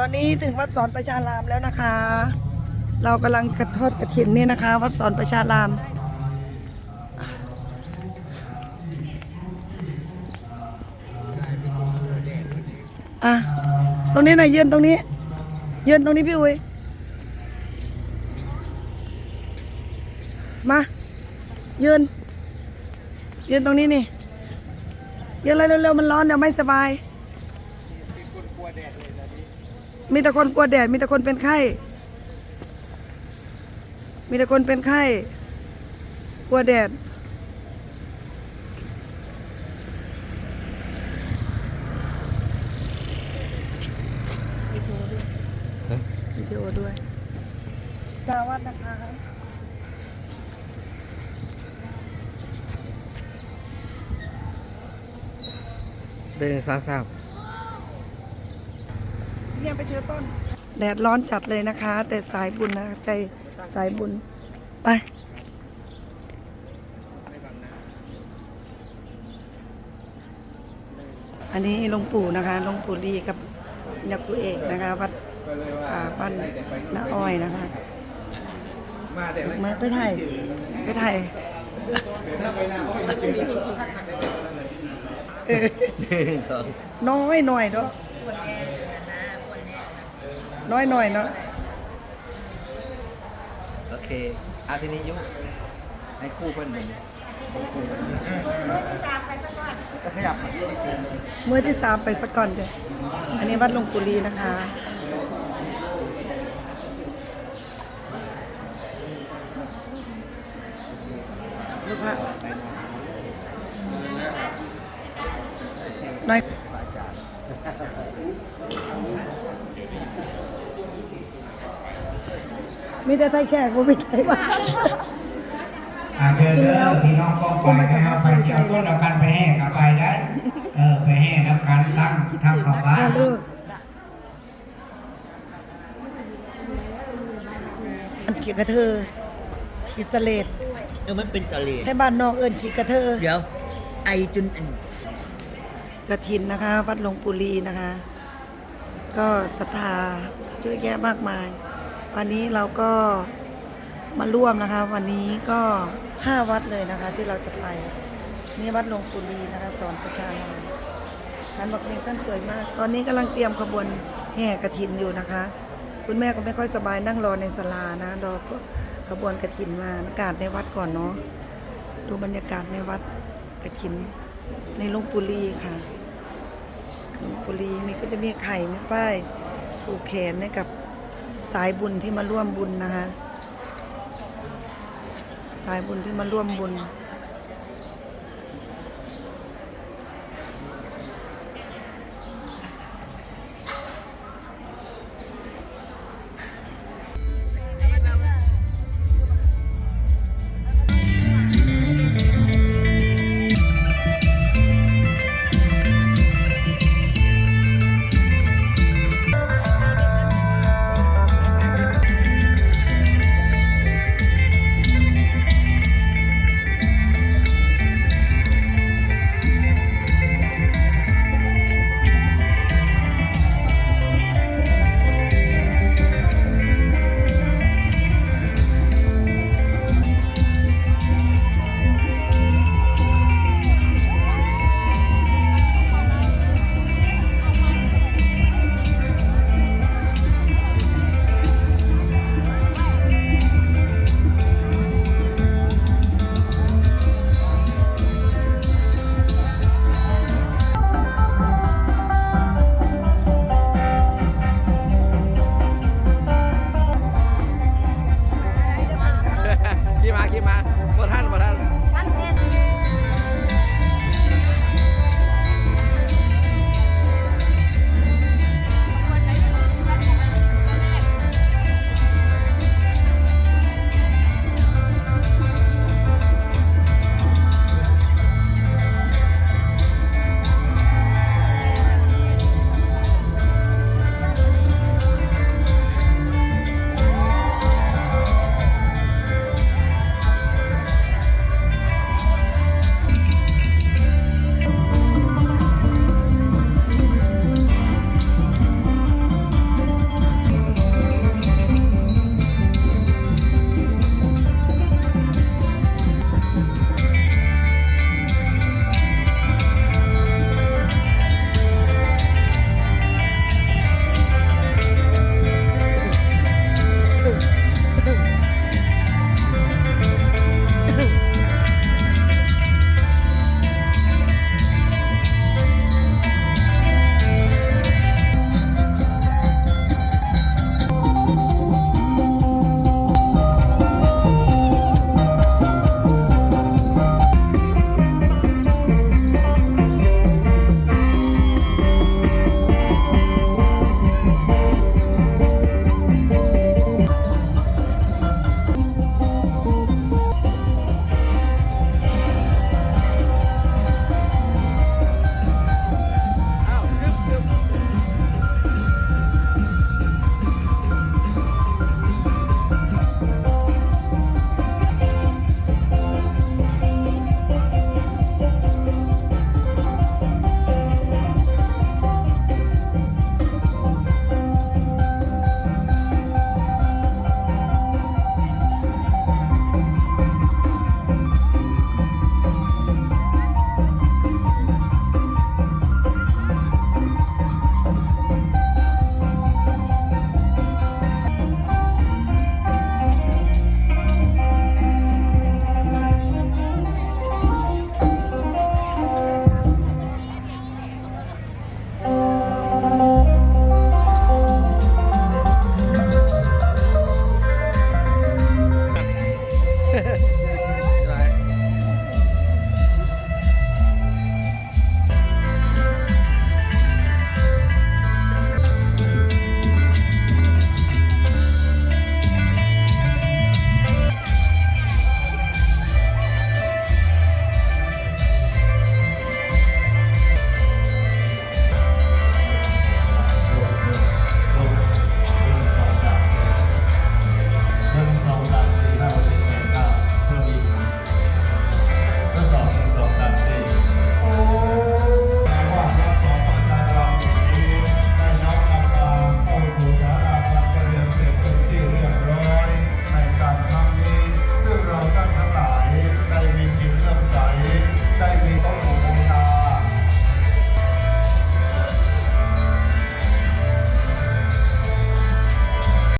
ตอนนี้ถึงวัดสอนประชารามแล้วนะคะ เรากำลังกระทอดกระถินนี่นะคะ วัดสอนประชาราม อะ ตรงนี้หน่อยยืนตรงนี้ ยืนตรงนี้พี่อุ้ยมายืนยืนตรงนี้นี่ยืนเร็วๆมันร้อนเดี๋ยวไม่สบาย มีแต่คนกลัวแดด มีแต่คนเป็นไข้ มีแต่คนเป็นไข้ กลัวแดด วิดีโอด้วยวิดีโอด้วยสวัสดีนะคะเดินสาวสาว เนี่ยไปเจอต้น แดดร้อนจัดเลยนะคะ แต่สายบุญนะใจสายบุญ ไปอันนี้หลวงปู่นะคะหลวงปู่ลีกับยักษ์กุเอกนะคะ วัดอ่าบ้านนาอ้อยนะคะถูกไหมาไปถ่ายไปถ่ายเออสองน้อยหน่อยเนาะ น้อยหน่อยเนาะโอเคอาทีนี้ยุให้คู่เพื่อนหนึ่งก็ขยับมาเมื่อที่สามไปสักก่อนเดี๋ยวอันนี้วัดหลวงปู่ลีนะคะลูกพระน้อย มีแต่ไทยแขกกูไม่ไทยว่าอาเชิญเด้อพี่น้องกองไปนะครับไปเสียวต้นเอากันไปแห้งเอาไปได้ เออไปแห้งแล้วกันตั้งทางเข้าบ้าถ้านเลิกอันขี้กระเทอขี้สะเลดเออมันเป็นกะเลให้บ้านนอกเอิญขี้กระเทอ เดี๋ยว ไอจนอัน กระถินนะคะ วัดหลวงปุรีนะคะ ก็ศรัทธาเยอะแยะมากมาย วันนี้เราก็มาร่วมนะคะ วันนี้ก็ห้าวัดเลยนะคะ ที่เราจะไปนี่วัดหลวงปุรีนะคะ สอนประชาชนท่านบอกเองท่านสวยมาก ตอนนี้กำลังเตรียมขบวนแห่กระถินอยู่นะคะ คุณแม่ก็ไม่ค่อยสบายนั่งรอในศาลานะรอขบวนกระถินมาอากาศในวัดก่อนเนาะดูบรรยากาศในวัดกระถินในหลวงปุรีค่ะหลวงปุรีมีก็จะมีไข่ไมีป้ายผูกแขนให้กับ สายบุญที่มาร่วมบุญนะคะ สายบุญที่มาร่วมบุญ